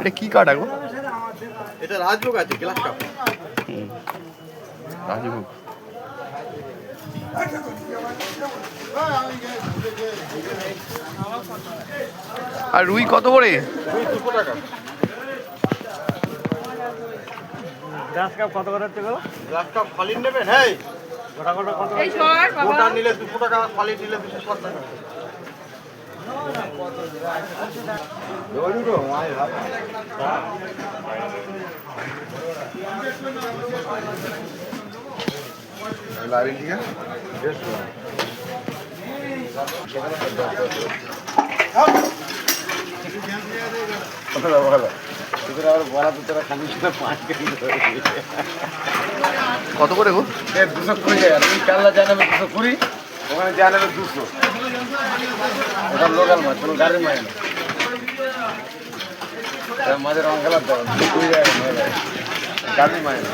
এটা কি কাঠ গো এটা রাজভোগ আছে গ্লাস কাপ রাজভোগ। আর রুই কত করে? দুশো গ্লাস কাপ কত করে হচ্ছে গো গ্লাস কাপ ফালি নেবেন? হ্যাঁ গোটা গোটা কত এই সর বাবা। গোটা নিলে দুশো টাকা। ফালি নিলে দুশো ষাট টাকা কত করে গো? দুশো কুড়ি টাকা। তুমি কাল্লা জানাবে দুশো কুড়ি। ওখানে জানাবে দুশো। ওটা লোকাল মাছ কোনো গাড়ির মাছ না। এটা মাছের রং খেলার দেওয়া দুশো কুড়ি টাকা মাছ আছে। গাড়ির মাছ না।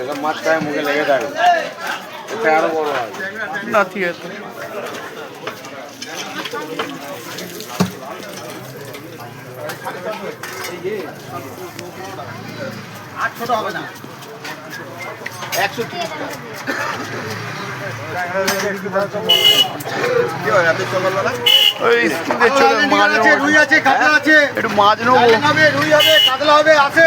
এসব মাছ খায় মুখে লেগে থাকে। এটা আরও বড় হয়। না ঠিক আছে। আটশোটা হবে না। একশো তিরিশ হয় ওই স্কুলে চলে মাছ আছে রুই আছে কাতলা আছে। একটু মাছ নেব। হবে রুই হবে কাতলা হবে আছে।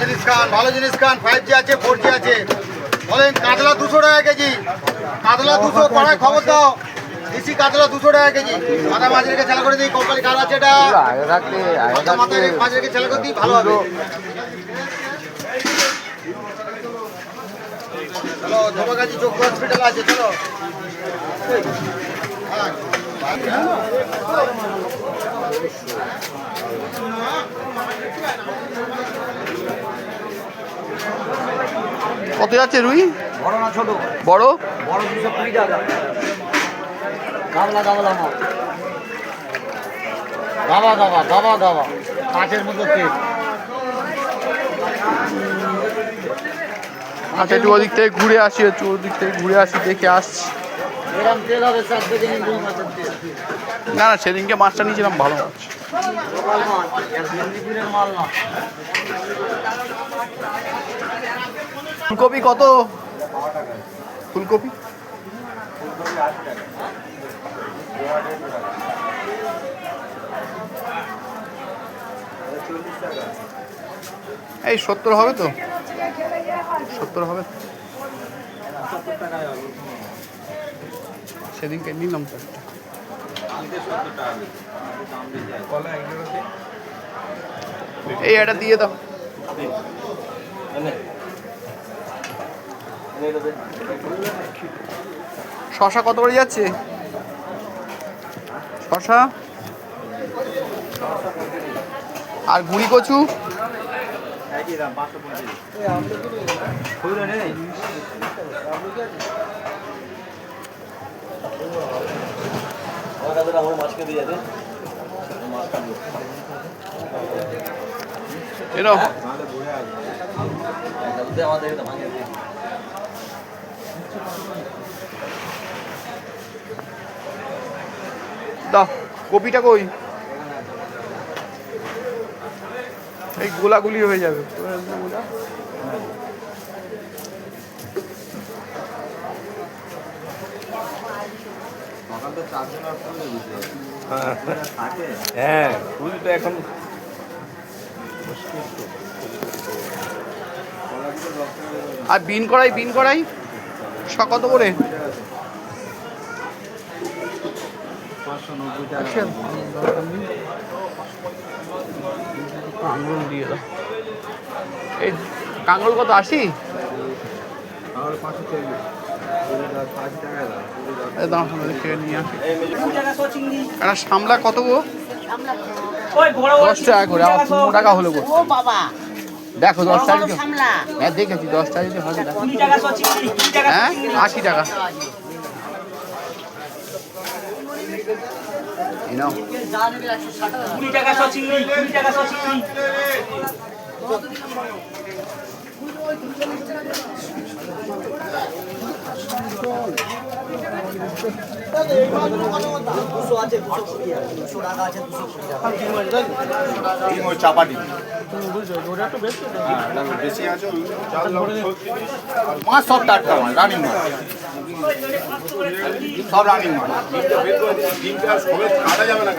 জিনিস খান ভালো জিনিস খান ফাইভ জি আছে ফোর জি আছে। বলেন কাতলা দুশো টাকা কেজি। কাতলা দুশো পাড়ায় খবর দাও। দেশি কাতলা দুশো টাকা কেজি। মাথা মাছ রেখে ছেলে করে দিই কোম্পানি কার আছে এটা? মাথা মাথায় রেখে মাছ ছেলে করে দিই ভালো হবে। চলো হসপিটাল আছে চলো। হ্যাঁ। কত যাচ্ছে রুই? বড় না ছোট? বড়? বড় দুশো কুড়ি টাকা। গাবলা গাবলা মাছ। গাবা গাবা গাবা গাবা কাঁচের মতো কেক আচ্ছা একটু ওদিক থেকে ঘুরে আসি একটু ওদিক থেকে ঘুরে আসি দেখে আসছি। তেল তেল। না না সেদিনকে মাছটা নিয়েছিলাম ভালো মাছ। মাল না। ফুলকপি কত? ফুলকপি? এই সত্তর হবে তো? সত্তর হবে। সেদিনকে নিলাম তো। এই এটা দিয়ে দাও। শশা কত করে যাচ্ছে? শশা? আর গুড়ি কচু? এরকম দাও কপিটা কই? এই গোলাগুলি হয়ে যাবে। হ্যাঁ ফুল তো এখন আর বিন করাই বিন করাই শ কত করে কাঙ্গুল দিয়ে দাও। এই কাঙ্গুল কত আশি? আসি। সামলা কত গো? দশ টাকা করে আমার পনেরো টাকা হলো গো ও বাবা। দেখো দশ সামলা। হ্যাঁ দেখেছি দশ যদি হবে হ্যাঁ? আশি টাকা। টাকা শ চিংড়ি কুড়ি টাকা শ চিংড়ি দুশো আছে দুশো কুড়ি আছে দুশো টাকা আছে দুশো কুড়ি টাকা ডিম ওই চাপা ডিম এটা বেশি আছে মাছ সব টাটকা রানিং সব রানিং মাছ যাবে না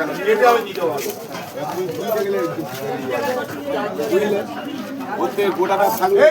গোটাটা থাকবে